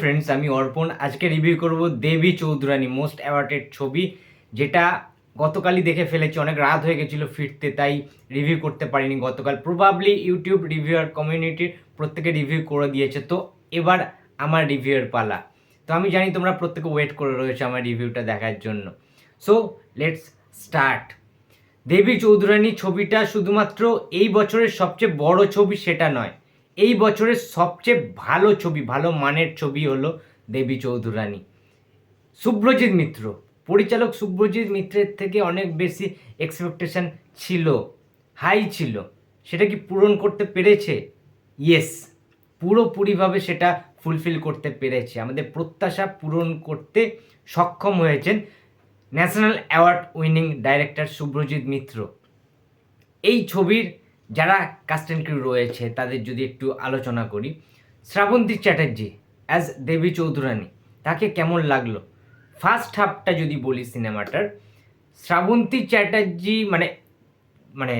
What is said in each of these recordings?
Friends আমি অর্পণ। আজকে রিভিউ করব দেবী চৌধুরানী মোস্ট অ্যাওয়ার্ডেড ছবি, যেটা গতকালই দেখে ফেলেছি, অনেক রাত হয়ে গেছিল ফিরতে, তাই রিভিউ করতে পারিনি গতকাল। প্রবাবলি ইউটিউব রিভিউয়ার কমিউনিটির প্রত্যেকে রিভিউ করে দিয়েছে। তো এবার আমার রিভিউয়ের পালা। তো আমি জানি তোমরা প্রত্যেকে ওয়েট করে রয়েছে আমার রিভিউটা দেখার জন্য। So let's start Devi Chaudhurani ছবিটা শুধুমাত্র এই বছরের সবচেয়ে বড় ছবি সেটা নয়। এই বছরের সবচেয়ে ভালো ছবি, ভালো মানের ছবি হলো দেবী চৌধুরানী। শুভ্রজিৎ মিত্র, পরিচালক শুভ্রজিৎ মিত্রের থেকে অনেক বেশি এক্সপেকটেশন ছিল হাই ছিল। সেটা কি পূরণ করতে পেরেছে? ইয়েস পুরোপুরিভাবে সেটা ফুলফিল করতে পেরেছে। আমাদের প্রত্যাশা পূরণ করতে সক্ষম হয়েছেন national award winning director Subhrajit Mitra. এই ছবির যারা কাস্টেন ক্রিউ রয়েছে, তাদের যদি একটু আলোচনা করি। শ্রাবন্তী চ্যাটার্জি অ্যাজ দেবী চৌধুরানী, তাকে কেমন লাগল? ফার্স্ট হাফটা যদি বলি সিনেমাটার, শ্রাবন্তী চ্যাটার্জি মানে মানে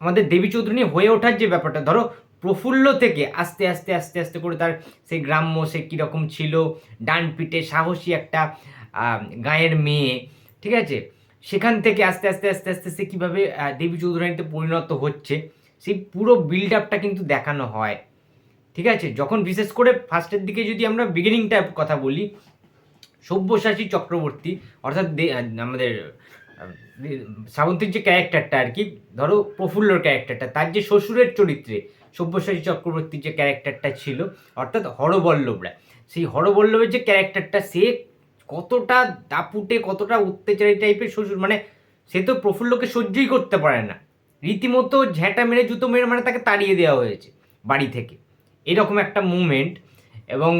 আমাদের দেবী চৌধুরানী হয়ে ওঠার যে ব্যাপারটা, ধরো প্রফুল্ল থেকে আস্তে আস্তে আস্তে আস্তে করে তার সেই গ্রাম্য সে কীরকম ছিল ডান পিটে সাহসী একটা গায়ের মেয়ে, ঠিক আছে? সেখান থেকে আস্তে আস্তে আস্তে আস্তে সে কীভাবে দেবী চৌধুরানীতে পরিণত হচ্ছে, সেই পুরো বিল্ড আপটা কিন্তু দেখানো হয়। ঠিক আছে? যখন বিশেষ করে ফার্স্টের দিকে যদি আমরা বিগিনিংটা কথা বলি, সব্যসাচী চক্রবর্তী, অর্থাৎ আমাদের শ্রাবন্তীর যে ক্যারেক্টারটা আর কি, ধরো প্রফুল্লর ক্যারেক্টারটা, তার যে শ্বশুরের চরিত্রে সব্যসাচী চক্রবর্তীর যে ক্যারেক্টারটা ছিল, অর্থাৎ হরবল্লভরা, সেই হরবল্লভের যে ক্যারেক্টারটা, সে কতটা দাপুটে, কতটা অত্যাচারী টাইপের শ্বশুর মানে সে তো প্রফুল্লকে সহ্যই করতে পারে না। রীতিমতো ঝ্যাঁটা মেরে, জুতো মেরে মানে তাকে তাড়িয়ে দেওয়া হয়েছে বাড়ি থেকে। এরকম একটা মুভমেন্ট এবং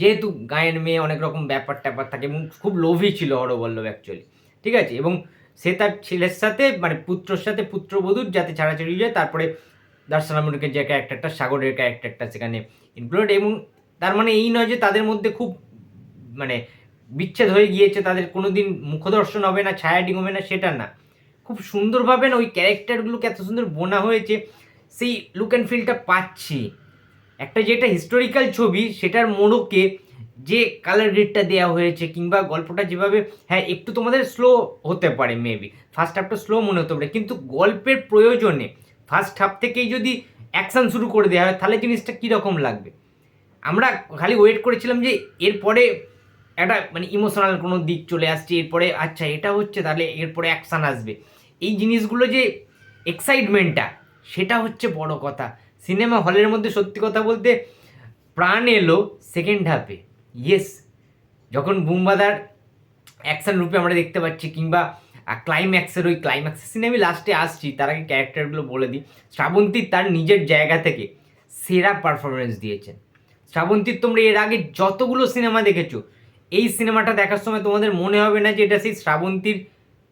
যেহেতু গায়ের মেয়ে অনেক রকম ব্যাপার ট্যাপার থাকে, এবং খুব লোভই ছিল হরবল্লভ অ্যাকচুয়ালি ঠিক আছে? এবং সে তার ছেলের সাথে মানে পুত্রর সাথে পুত্রবধূর যাতে ছাড়াছাড়ি যায় তারপরে দর্শনামুনিকের যে ক্যারেক্টারটা সাগরের ক্যারেক্টারটা সেখানে ইনক্লুড এবং তার মানে এই নয় যে তাদের মধ্যে খুব মানে বিচ্ছেদ হয়ে গিয়েছে, তাদের কোনো দিন মুখদর্শন হবে না ছায়াডিং হবে না, সেটা না। খুব সুন্দরভাবে না ওই ক্যারেক্টারগুলোকে এত সুন্দর বোনা হয়েছে, সেই লুক অ্যান্ড ফিলটা পাচ্ছি। একটা যেটা হিস্টোরিক্যাল ছবি, সেটার মোড়কে যে কালার গ্রেডটা দেওয়া হয়েছে, কিংবা গল্পটা যেভাবে হ্যাঁ একটু তোমাদের স্লো হতে পারে মেবি ফার্স্ট হাফটা স্লো মনে হতে পারে, কিন্তু গল্পের প্রয়োজনে ফার্স্ট হাফ থেকেই যদি অ্যাকশন শুরু করে দেওয়া হয়, তাহলে জিনিসটা কীরকম লাগবে? আমরা খালি ওয়েট করেছিলাম যে এরপরে একটা মানে ইমোশনাল কোনো দিক চলে আসছে, এরপরে আচ্ছা এটা হচ্ছে, তাহলে এরপরে অ্যাকশান আসবে। এই জিনিসগুলো যে এক্সাইটমেন্টটা সেটা হচ্ছে বড় কথা। সিনেমা হলের মধ্যে সত্যি কথা বলতে প্রাণ এলো সেকেন্ড হাফে ইয়েস যখন বুমবাদার অ্যাকশন রূপে আমরা দেখতে পাচ্ছি, কিংবা ক্লাইম্যাক্সের ওই ক্লাইম্যাক্সের সিনে আমি লাস্টে আসছি, তার আগে ক্যারেক্টারগুলো বলে দিই। শ্রাবন্তী তার নিজের জায়গা থেকে সেরা পারফরমেন্স দিয়েছেন। শ্রাবন্তীর তোমরা এর আগে যতগুলো সিনেমা দেখেছ এই সিনেমাটা দেখার সময় তোমাদের মনে হবে না যে এটা সেই শ্রাবন্তীর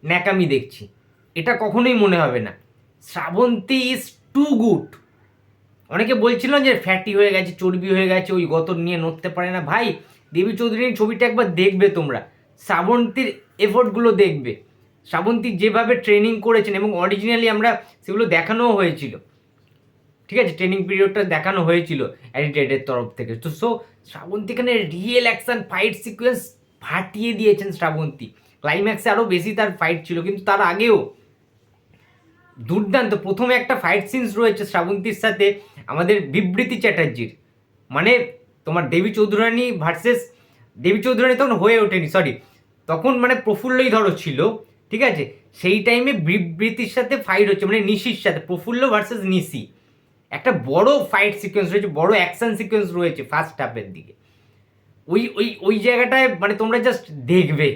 ন্যাকামি দেখছি। এটা কখনোই মনে হবে না। শ্রাবন্তী ইজ টু গুড অনেকে বলছিল যে ফ্যাটি হয়ে গেছে, চর্বি হয়ে গেছে, ওই গতর নিয়ে নড়তে পারে না। ভাই, দেবী চৌধুরীর ছবিটা একবার দেখবে তোমরা। শ্রাবন্তীর এফোর্টগুলো দেখবে। শ্রাবন্তী যেভাবে ট্রেনিং করেছেন এবং অরিজিনালি আমরা সেগুলো দেখানোও হয়েছিল। ঠিক আছে ট্রেনিং পিরিয়ডটা দেখানো হয়েছিল অ্যাডিটেডের তরফ থেকে। তো সো শ্রাবন্তী এখানে রিয়েল অ্যাকশন ফাইট সিকোয়েন্স ফাটিয়ে দিয়েছেন শ্রাবন্তী। ক্লাইম্যাক্সে আরও বেশি তার ফাইট ছিল, কিন্তু তার আগেও দুর্দান্ত প্রথমে একটা ফাইট সিনস রয়েছে শ্রাবন্তীর সাথে আমাদের বিবৃতি চ্যাটার্জির। মানে তোমার দেবী চৌধুরানী ভার্সেস দেবী চৌধুরানী তখন হয়ে ওঠেনি সরি তখন মানে প্রফুল্লই ধরো ছিল, ঠিক আছে? সেই টাইমে বিবৃতির সাথে ফাইট হচ্ছে মানে নিশির সাথে, প্রফুল্ল ভার্সেস নিশি। একটা বড় ফাইট সিকোয়েন্স রয়েছে, বড় অ্যাকশন সিকোয়েন্স রয়েছে ফার্স্ট হাফের দিকে। ওই ওই ওই জায়গাটায় মানে তোমরা জাস্ট দেখবে।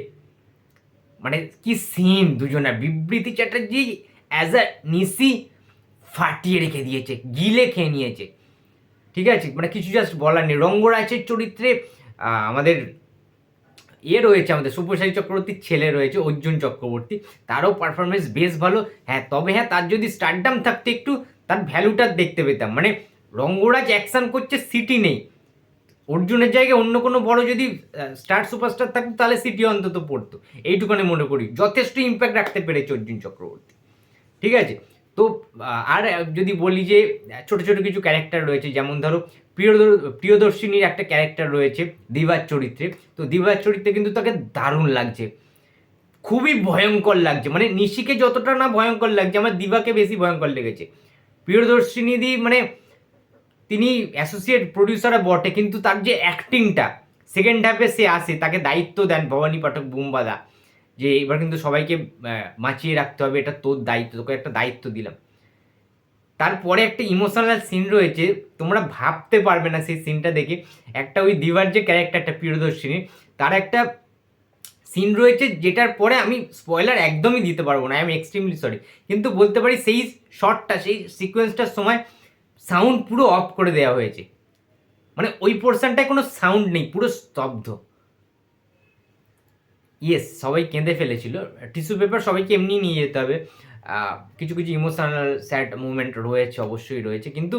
মানে কি সিন দুজনের? বিবৃতি চ্যাটার্জি অ্যাজ আ নিসি ফাটিয়ে রেখে দিয়েছে, গিলে খেয়ে নিয়েছে। ঠিক আছে? মানে কিছু জাস্ট বলার নেই। রঙ্গরাজের চরিত্রে আমাদের ইয়ে রয়েছে, আমাদের সুপ্রসারী চক্রবর্তীর ছেলে রয়েছে, অর্জুন চক্রবর্তী। তারও পারফরমেন্স বেশ ভালো। হ্যাঁ তবে হ্যাঁ তার যদি স্টারডাম থাকতে একটু তার ভ্যালুটা দেখতে পেতাম। মানে রঙ্গরাজ অ্যাকশন করছে সিটি নেই। অর্জুনের জায়গায় অন্য কোনো বড় যদি স্টার সুপারস্টার থাকতো, তাহলে সিটি অন্তত পড়তো। এইটুখানি মনে করি। যথেষ্ট ইম্প্যাক্ট রাখতে পেরেছে অর্জুন চক্রবর্তী। ঠিক আছে? তো আর যদি বলি যে, ছোট ছোট কিছু ক্যারেক্টার রয়েছে, যেমন ধরো, প্রিয়দর- প্রিয়দর্শিনীর একটা ক্যারেক্টার রয়েছে দিবার চরিত্রে। তো দিবার চরিত্রে কিন্তু তাকে দারুণ লাগছে। খুবই ভয়ঙ্কর লাগছে। মানে নিশিকে যতটা না ভয়ঙ্কর লাগছে, আমার দিবাকে বেশি ভয়ঙ্কর লেগেছে। প্রিয়দর্শিনী দি মানে তিনি অ্যাসোসিয়েট প্রডিউসাররা বটে, কিন্তু তার যে অ্যাক্টিংটা সেকেন্ড হাফে সে আসে, তাকে দায়িত্ব দেন ভবানী পাঠক বুম্বাদা, যে এবার কিন্তু সবাইকে বাঁচিয়ে রাখতে হবে, এটা তোর দায়িত্ব, তোকে একটা দায়িত্ব দিলাম। তারপরে একটা ইমোশনাল সিন রয়েছে, তোমরা ভাবতে পারবে না সেই সিনটা দেখে। একটা ওই দিবার যে ক্যারেক্টারটা প্রিয়দর্শিনী তার একটা সিন রয়েছে যেটার পরে আমি স্পয়লার একদমই দিতে পারব না আই এম এক্সট্রিমলি সরি কিন্তু বলতে পারি সেই শটটা সেই সিকোয়েন্সটার সময় সাউন্ড পুরো অফ করে দেওয়া হয়েছে। মানে ওই পোর্শনটায় কোনো সাউন্ড নেই, পুরো স্তব্ধ। ইয়েস সবাই কেঁদে ফেলেছিল। টিস্যু পেপার সবাইকে এমনি নিয়ে যেতে হবে। কিছু কিছু ইমোশনাল স্যাড মুভমেন্ট রয়েছে, অবশ্যই রয়েছে। কিন্তু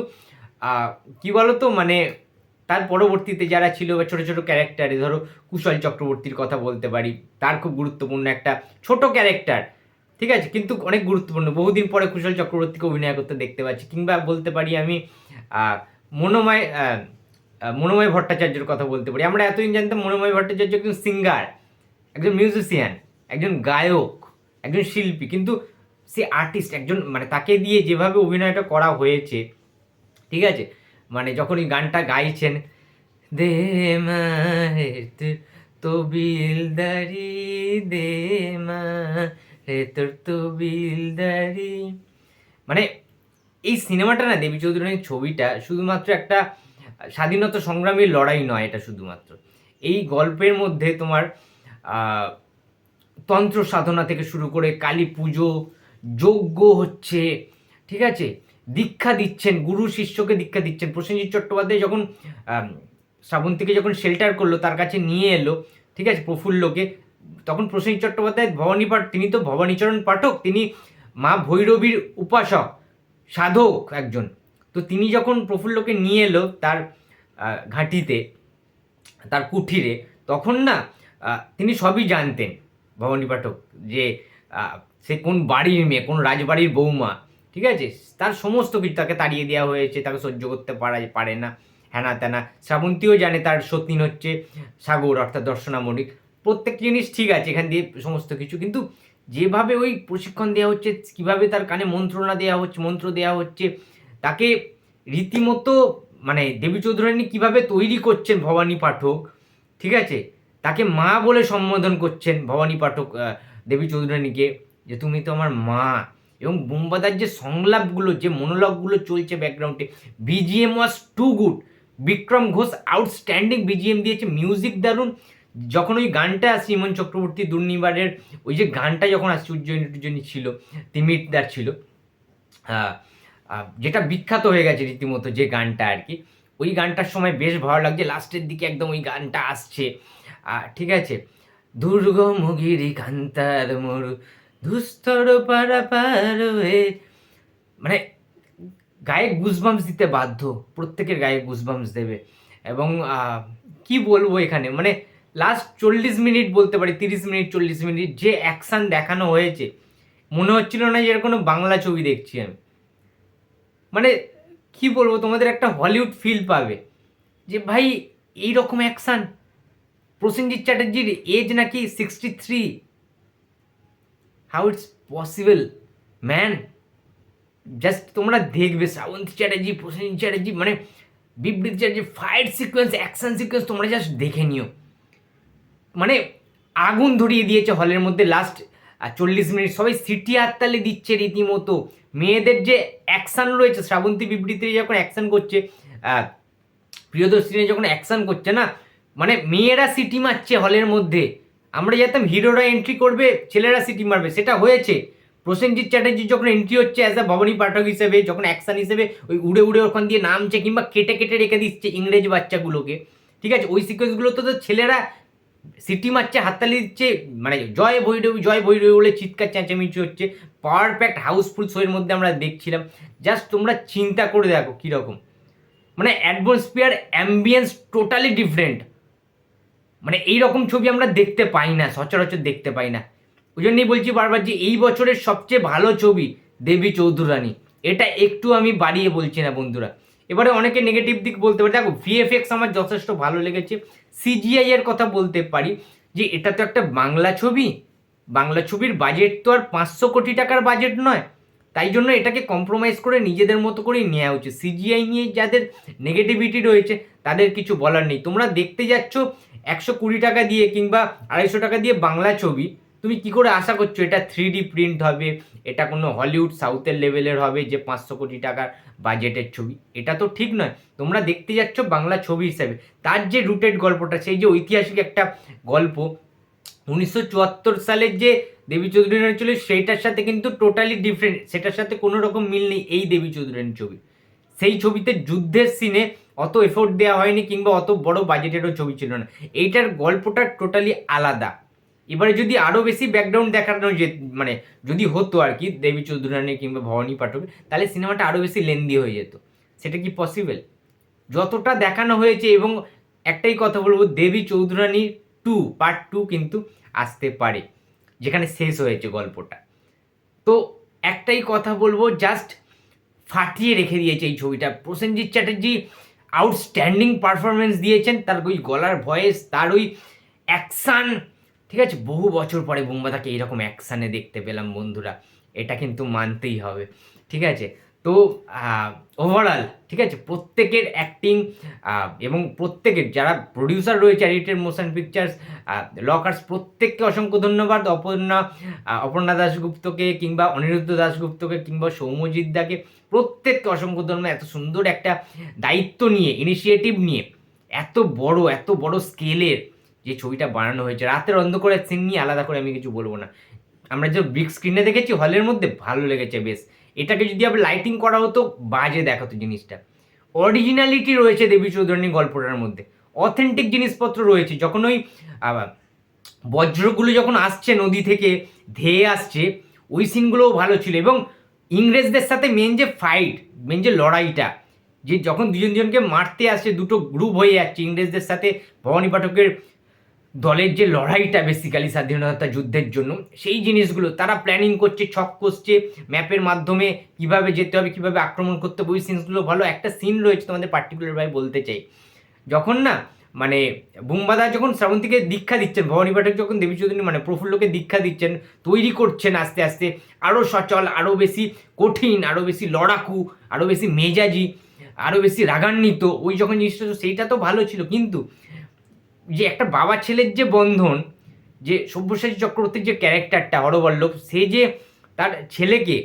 কি বলতো মানে তার পরবর্তীতে যারা ছিল বা ছোটো ছোটো ক্যারেক্টারে ধরো কুশল চক্রবর্তীর কথা বলতে পারি, তার খুব গুরুত্বপূর্ণ একটা ছোট ক্যারেক্টার ঠিক আছে? কিন্তু অনেক গুরুত্বপূর্ণ। বহুদিন পরে কুশল চক্রবর্তীকে অভিনয় করতে দেখতে পাচ্ছি। কিংবা বলতে পারি আমি মনোময় মনোময় ভট্টাচার্যের কথা বলতে পারি। আমরা এতদিন জানতাম মনোময় ভট্টাচার্য একজন সিঙ্গার একজন মিউজিশিয়ান একজন গায়ক, একজন শিল্পী। কিন্তু সে আর্টিস্ট একজন মানে তাকে দিয়ে যেভাবে অভিনয়টা করা হয়েছে, ঠিক আছে? মানে যখন এই গানটা গাইছেন, দে মা রে তোর তো বিলদারি দে মানে এই সিনেমাটা না দেবী চৌধুরীর ছবিটা শুধুমাত্র একটা স্বাধীনতা সংগ্রামীর লড়াই নয়, এটা শুধুমাত্র। এই গল্পের মধ্যে তোমার তন্ত্র সাধনা থেকে শুরু করে কালী পুজো, যজ্ঞ হচ্ছে, ঠিক আছে? দীক্ষা দিচ্ছেন, গুরু শিষ্যকে দীক্ষা দিচ্ছেন। প্রসেনজিৎ চট্টোপাধ্যায় যখন শ্রাবন্তীকে যখন শেল্টার করল, তার কাছে নিয়ে এলো, ঠিক আছে, প্রফুল্লকে, তখন প্রসেনজিৎ চট্টোপাধ্যায় ভবানী পাঠ, তিনি তো ভবানীচরণ পাঠক, তিনি মা ভৈরবীর উপাসক, সাধক একজন। তো তিনি যখন প্রফুল্লকে নিয়ে এলো তার ঘাঁটিতে, তার কুঠিরে, তখন না তিনি সবই জানতেন ভবানী পাঠক যে সে কোন বাড়ির মেয়ে, কোন রাজবাড়ির বৌমা। ঠিক আছে? তার সমস্ত কিছু তাকে তাড়িয়ে দেওয়া হয়েছে, তাকে সহ্য করতে পারা পারে না হ্যানা ত্যানা শ্রাবন্তীও জানে তার সতীন হচ্ছে সাগর, অর্থাৎ দর্শনা মণিক প্রত্যেক জিনিস ঠিক আছে, এখান দিয়ে সমস্ত কিছু। কিন্তু যেভাবে ওই প্রশিক্ষণ দেওয়া হচ্ছে, কীভাবে তার কানে মন্ত্রণা দেওয়া হচ্ছে, মন্ত্র দেওয়া হচ্ছে, তাকে রীতিমতো মানে দেবী চৌধুরানী কীভাবে তৈরি করছেন ভবানী পাঠক, ঠিক আছে? তাকে মা বলে সম্বোধন করছেন ভবানী পাঠক দেবী চৌধুরানীকে যে, তুমি তো আমার মা। এবং বোম্বাদার যে সংলাপগুলো, যে মনোলগগুলো চলছে ব্যাকগ্রাউন্ডে BGM was too good Bikram Ghosh outstanding BGM দিয়েছে। মিউজিক দারুণ। যখন ওই গানটা আসছে ইমন চক্রবর্তী দুর্নিবারের ওই যে গানটা যখন আসছে উজ্জয়িনী টুজ্জয়িনী ছিল তিমিরদার ছিল যেটা বিখ্যাত হয়ে গেছে রীতিমতো যে গানটা আর কি, ওই গানটার সময় বেশ ভালো লাগছে। লাস্টের দিকে একদম ওই গানটা আসছে। ঠিক আছে? দুর্গম গিরি কান্তার মরু দুস্তর পারা পার হয়ে। মানে গায়ে গুজবামস দিতে বাধ্য, প্রত্যেকের গায়ে গুজবামস দেবে। এবং কি বলব এখানে? মানে লাস্ট চল্লিশ মিনিট বলতে পারি, তিরিশ মিনিট, চল্লিশ মিনিট যে অ্যাকশান দেখানো হয়েছে, মনে হচ্ছিল না যে কোনো বাংলা ছবি দেখছি আমি। মানে কি বলব, তোমাদের একটা হলিউড ফিল পাবে যে ভাই এই রকম অ্যাকশান প্রসেনজিৎ চ্যাটার্জির এজ নাকি sixty three how it's possible man just তোমরা দেখবে শ্রাবন্তী চ্যাটার্জি প্রসেনজিৎ চ্যাটার্জি মানে Bibriti Chatterjee fight sequence action sequence তোমরা জাস্ট দেখে নিও। মানে আগুন ধরিয়ে দিয়েছে হলের মধ্যে লাস্ট চল্লিশ মিনিট। সবাই সিটি হাততালি দিচ্ছে রীতিমতো। মেয়েদের যে অ্যাকশান রয়েছে, শ্রাবন্তী বিবৃতি যখন অ্যাকশান করছে প্রিয়দর্শিনী যখন অ্যাকশান করছে না মানে মেয়েরা সিটি মারছে হলের মধ্যে। আমরা জানতাম হিরোরা এন্ট্রি করবে, ছেলেরা সিটি মারবে, সেটা হয়েছে। প্রসেনজিৎ চ্যাটার্জি যখন এন্ট্রি হচ্ছে অ্যাজ আ ভবানী পাঠক হিসেবে, যখন অ্যাকশন হিসেবে, ওই উড়ে উড়ে ওখান দিয়ে নামছে কিংবা কেটে কেটে রেখে দিচ্ছে ইংরেজ বাচ্চাগুলোকে, ঠিক আছে? ওই সিকোয়েন্সগুলোতে তো ছেলেরা সিটি মারছে, হাততালি দিচ্ছে মানে জয় ভৈরবী জয় ভৈরবী বলে চিৎকার চেঁচামেচি হচ্ছে পারফেক্ট হাউসফুল শোয়ের মধ্যে আমরা দেখছিলাম। জাস্ট তোমরা চিন্তা করে দেখো কীরকম। মানে অ্যাটমসফিয়ার অ্যাম্বিয়েন্স টোটালি ডিফারেন্ট মানে এই রকম ছবি আমরা দেখতে পাই না, সচরাচর দেখতে পাই না। ওই জন্যই বলছি বারবার যে এই বছরের সবচেয়ে ভালো ছবি দেবী চৌধুরানী। এটা একটু আমি বাড়িয়ে বলছি না বন্ধুরা। এবারে অনেকে নেগেটিভ দিক বলতে পারে। দেখো ভিএফএক্স আমার যথেষ্ট ভালো লেগেছে। সিজিআই এর কথা বলতে পারি যে এটা তো একটা বাংলা ছবি। বাংলা ছবির বাজেট তো আর পাঁচশো কোটি টাকার বাজেট নয়। তাই জন্য এটাকে কম্প্রোমাইজ করে নিজেদের মতো করেই নেওয়া উচিত। সিজিআই নিয়ে যাদের নেগেটিভিটি রয়েছে, তাদের কিছু বলার নেই। তোমরা দেখতে যাচ্ছ একশো কুড়ি টাকা দিয়ে কিংবা আড়াইশো টাকা দিয়ে বাংলা ছবি। তুমি কি করে আশা করছ এটা থ্রি ডি প্রিন্ট হবে? এটা কোনো হলিউড সাউথের লেভেলের হবে যে পাঁচশো কোটি টাকার বাজেটের ছবি? এটা তো ঠিক নয়। তোমরা দেখতে যাচ্ছ বাংলা ছবি হিসাবে। তার যে রুটেড গল্পটা, সেই যে ঐতিহাসিক একটা গল্প, উনিশশো চুয়াত্তর সালের যে দেবী চৌধুরী রানী ছিল সেইটার সাথে কিন্তু টোটালি ডিফারেন্ট সেটার সাথে কোনো রকম মিল নেই এই দেবী চৌধুরী রানীর ছবি। সেই ছবিতে যুদ্ধের সিনে অত এফোর্ট দেওয়া হয়নি কিংবা অত বড় বাজেটেরও ছবি ছিল না। এইটার গল্পটা টোটালি আলাদা। এবারে যদি আরও বেশি ব্যাকগ্রাউন্ড দেখানো যে মানে যদি হতো আর কি, দেবী চৌধুরী রানী কিংবা ভবানী পাঠক, তাহলে সিনেমাটা আরও বেশি লেন্দি হয়ে যেত। সেটা কি পসিবল যতটা দেখানো হয়েছে এবং একটাই কথা বলব, Devi Chaudhurani two part two কিন্তু আসতে পারে, যেখানে শেষ হয়েছে গল্পটা। তো একটাই কথা বলব জাস্ট ফাটিয়ে রেখে দিয়েছে এই ছবিটা। প্রসেনজিৎ চ্যাটার্জি আউটস্ট্যান্ডিং পারফরমেন্স দিয়েছেন। তার ওই গলার ভয়েস তার ওই অ্যাকশান ঠিক আছে? বহু বছর পরে বুম্বাদাকে এইরকম অ্যাকশানে দেখতে পেলাম বন্ধুরা। এটা কিন্তু মানতেই হবে, ঠিক আছে? তো ওভারঅল ঠিক আছে? প্রত্যেকের অ্যাক্টিং এবং প্রত্যেকের যারা প্রডিউসার রয়েছে এডিটেড মোশন পিকচার্স লকার্স প্রত্যেককে অসংখ্য ধন্যবাদ। অপর্ণা অপর্ণা দাশগুপ্তকে কিংবা অনিরুদ্ধ দাশগুপ্তকে কিংবা সৌম্যজিৎ দাকে প্রত্যেককে অসংখ্য ধন্যবাদ। এত সুন্দর একটা দায়িত্ব নিয়ে ইনিশিয়েটিভ নিয়ে, এত বড় এত বড় স্কেলের যে ছবিটা বানানো হয়েছে। রাতের অন্ধকারের সিন নিয়ে আলাদা করে আমি কিছু বলব না। আমরা যে বিগ স্ক্রিনে দেখেছি হলের মধ্যে ভালো লেগেছে বেশ। এটাকে যদি আবার লাইটিং করা হতো, বাজে দেখাতো জিনিসটা। অরিজিনালিটি রয়েছে দেবী চৌধুরানী গল্পটার মধ্যে। অথেন্টিক জিনিসপত্র রয়েছে। যখন ওই বজ্রগুলো যখন আসছে নদী থেকে, ধেয়ে আসছে, ওই সিনগুলোও ভালো ছিল। এবং ইংরেজদের সাথে মেন যে ফাইট মেন যে লড়াইটা, যে যখন দুজন দুজনকে মারতে আসছে, দুটো গ্রুপ হয়ে যাচ্ছে ইংরেজদের সাথে, ভবানী পাঠকের দলের যে লড়াইটা বেসিক্যালি স্বাধীনতা যুদ্ধের জন্য, সেই জিনিসগুলো, তারা প্ল্যানিং করছে, ছক করছে ম্যাপের মাধ্যমে কীভাবে যেতে হবে, কীভাবে আক্রমণ করতে হবে, ওই সিনসগুলো ভালো একটা সিন রয়েছে তোমাদের পার্টিকুলারভাবে বলতে চাই। যখন না মানে বুম্বাদা যখন শ্রাবন্তীকে দীক্ষা দিচ্ছেন, ভবানী পাঠক যখন দেবী চৌধুরী মানে প্রফুল্লকে দীক্ষা দিচ্ছেন, তৈরি করছেন আস্তে আস্তে আরও সচল আরও বেশি কঠিন আরও বেশি লড়াকু আরও বেশি মেজাজি আরও বেশি রাগান্বিত, ওই যখন জিনিসটা সেইটা তো ভালো ছিল, কিন্তু যে একটা বাবা ছেলের যে বন্ধন, যে সব্যসাচী চক্রবর্তীর যে ক্যারেক্টারটা হরবল্লভ, সে যে তার ছেলেকে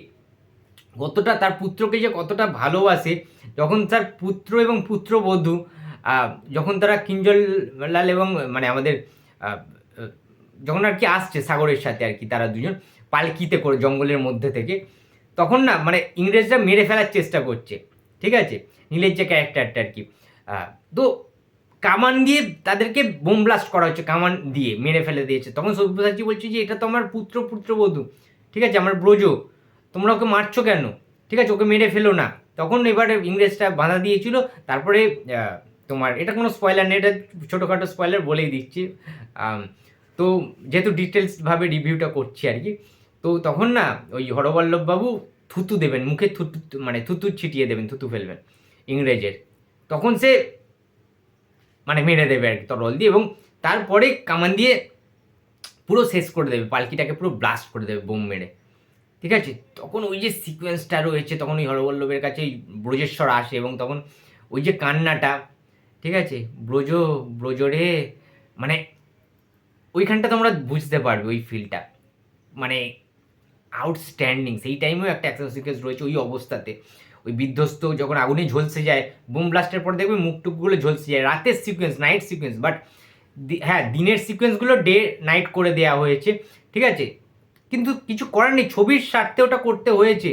কতটা, তার পুত্রকে যে কতটা ভালোবাসে, যখন তার পুত্র এবং পুত্রবধূ যখন তারা কিঞ্জল লাল এবং মানে আমাদের যখন আর কি আসছে সাগরের সাথে আর কি তারা দুজন পালকিতে করে জঙ্গলের মধ্যে থেকে, তখন না মানে ইংরেজরা মেরে ফেলার চেষ্টা করছে, ঠিক আছে? নীলের যে ক্যারেক্টারটা আর কি তো কামান দিয়ে তাদেরকে বোম ব্লাস্ট করা হচ্ছে, কামান দিয়ে মেরে ফেলে দিয়েছে। তখন সব্যসাচী বলছে যে, এটা তো আমার পুত্র পুত্রবধূ ঠিক আছে, আমার ব্রজ। তোমরা ওকে মারছো কেন? ঠিক আছে, ওকে মেরে ফেলো না। তখন এবারে ইংরেজটা বাধা দিয়েছিল। তারপরে তোমার, এটা কোনো স্পয়লার নেই, এটা ছোটোখাটো স্পয়লার বলেই দিচ্ছি। তো যেহেতু ডিটেলসভাবে রিভিউটা করছি আর কি, তো তখন না, ওই হরবল্লভবাবু থুতু দেবেন, মুখে থুতু মানে থুতু ছিটিয়ে দেবেন, থুতু ফেলবেন ইংরেজের। তখন সে মানে মেরে দেবে আর কি তরল দিয়ে এবং তারপরে কামান দিয়ে পুরো শেষ করে দেবে, পালকিটাকে পুরো ব্লাস্ট করে দেবে বোম মেরে। ঠিক আছে? তখন ওই যে সিকোয়েন্সটা রয়েছে, তখন ওই হরবল্লভের কাছে ব্রজেশ্বর আসে এবং তখন ওই যে কান্নাটা, ঠিক আছে? ব্রজ ব্রজরে মানে ওইখানটা তোমরা বুঝতে পারবে ওই ফিলটা মানে আউটস্ট্যান্ডিং সেই টাইমেও একটা অ্যাকশন সিকোয়েন্স রয়েছে ওই অবস্থাতে। ওই বিধ্বস্ত যখন আগুনে ঝলসে যায় বোম ব্লাস্টের পর দেখবে মুখ টুকগুলো ঝলসে যায়। রাতের সিকোয়েন্স নাইট সিকোয়েন্স বাট হ্যাঁ দিনের সিকোয়েন্সগুলো ডে নাইট করে দেওয়া হয়েছে, ঠিক আছে? কিন্তু কিছু করার নেই, ছবির স্বার্থে ওটা করতে হয়েছে,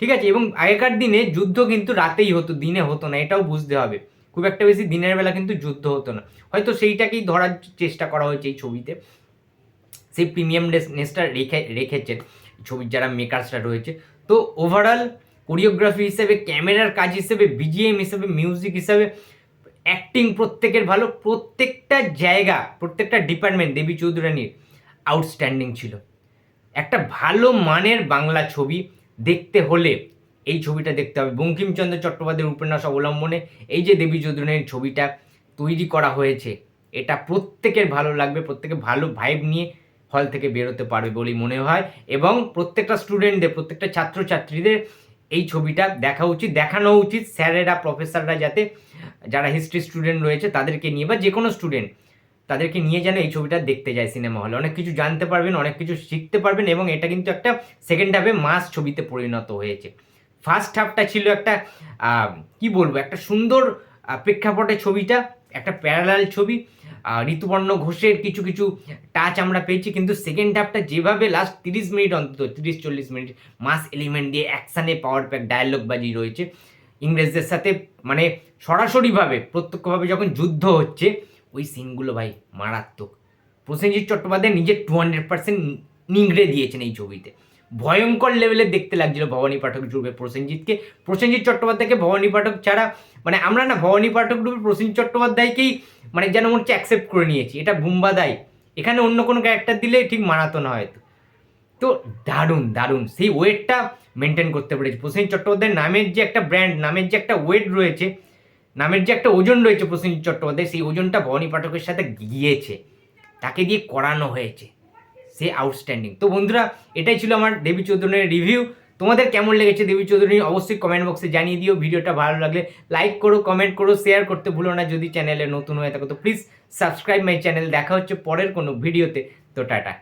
ঠিক আছে? এবং আগেকার দিনে যুদ্ধ কিন্তু রাতেই হতো, দিনে হতো না, এটাও বুঝতে হবে। খুব একটা বেশি দিনের বেলা কিন্তু যুদ্ধ হতো না। হয়তো সেইটাকেই ধরার চেষ্টা করা হয়েছে এই ছবিতে। সেই প্রিমিয়াম নেসটা রেখে, রেখেছেন ছবির যারা মেকার্সরা রয়েছে। তো ওভারঅল কোরিওগ্রাফি হিসেবে ক্যামেরার কাজ হিসেবে বিজিএম হিসেবে মিউজিক হিসেবে অ্যাক্টিং প্রত্যেকের ভালো। প্রত্যেকটা জায়গা, প্রত্যেকটা ডিপার্টমেন্ট দেবী চৌধুরানীর আউটস্ট্যান্ডিং ছিল। একটা ভালো মানের বাংলা ছবি দেখতে হলে এই ছবিটা দেখতে হবে। বঙ্কিমচন্দ্র চট্টোপাধ্যায়ের উপন্যাস অবলম্বনে এই যে দেবী চৌধুরানীর ছবিটা তৈরি করা হয়েছে, এটা প্রত্যেকের ভালো লাগবে, প্রত্যেকে ভালো ভাইব নিয়ে হল থেকে বেরোতে পারবে বলেই মনে হয়। এবং প্রত্যেকটা স্টুডেন্টদের প্রত্যেকটা ছাত্রছাত্রীদের এই ছবিটা দেখা উচিত, দেখানো উচিত স্যারেরা, প্রফেসররা যাতে যারা হিস্ট্রি স্টুডেন্ট রয়েছে তাদেরকে নিয়ে বা যে কোনো স্টুডেন্ট তাদেরকে নিয়ে যেন এই ছবিটা দেখতে যায় সিনেমা হলে অনেক কিছু জানতে পারবেন, অনেক কিছু শিখতে পারবেন এবং এটা কিন্তু একটা সেকেন্ড হাফে মাস ছবিতে পরিণত হয়েছে। ফার্স্ট হাফটা ছিল একটা কি বলব, একটা সুন্দর প্রেক্ষাপটে ছবিটা, একটা প্যারালাল ছবি। ঋতুপর্ণ ঘোষের কিছু কিছু টাচ আমরা পেয়েছি কিন্তু সেকেন্ড হাফটা যেভাবে লাস্ট তিরিশ মিনিট অন্তত তিরিশ চল্লিশ মিনিট মাস এলিমেন্ট দিয়ে অ্যাকশানে পাওয়ার প্যাক ডায়ালগ বাজি রয়েছে। ইংরেজদের সাথে মানে সরাসরিভাবে প্রত্যক্ষভাবে যখন যুদ্ধ হচ্ছে ওই সিনগুলো ভাই মারাত্মক। প্রসেনজিৎ চট্টোপাধ্যায় নিজের টু হান্ড্রেড পার্সেন্ট নিংড়ে দিয়েছেন এই ছবিতে। ভয়ঙ্কর লেভেলে দেখতে লাগছিল ভবানী পাঠক রূপে প্রসেনজিৎকে। প্রসেনজিৎ চট্টোপাধ্যায়কে ভবানী পাঠক ছাড়া মানে আমরা না ভবানী পাঠক রূপে প্রসেনজিৎ চট্টোপাধ্যায়কেই মানে যেন মনে হচ্ছে অ্যাকসেপ্ট করে নিয়েছি। এটা বুম্বাদাই এখানে অন্য কোনো ক্যারেক্টার দিলে ঠিক মানাতো না হয়তো তো দারুণ দারুণ। সেই ওয়েটটা মেনটেন করতে পেরেছে। প্রসেনজিৎ চট্টোপাধ্যায়ের নামের যে একটা ব্র্যান্ড নামের যে একটা ওয়েট রয়েছে, নামের যে একটা ওজন রয়েছে প্রসেনজিৎ চট্টোপাধ্যায় সেই ওজনটা ভবানী পাঠকের সাথে গিয়েছে। তাকে দিয়ে করানো হয়েছে। সে আউটস্ট্যান্ডিং তো বন্ধুরা, এটাই ছিল আমার দেবী চৌধুরীর রিভিউ তোমাদের কেমন লেগেছে দেবী চৌধুরী, অবশ্যই কমেন্ট বক্সে জানিয়ে দিও। ভিডিওটা ভালো লাগলে লাইক করো কমেন্ট করো শেয়ার করতে ভুলো না। যদি চ্যানেলে নতুন হয়ে থাকো, তো প্লিজ সাবস্ক্রাইব মাই চ্যানেল দেখা হচ্ছে পরের কোনো ভিডিওতে তো টাটা।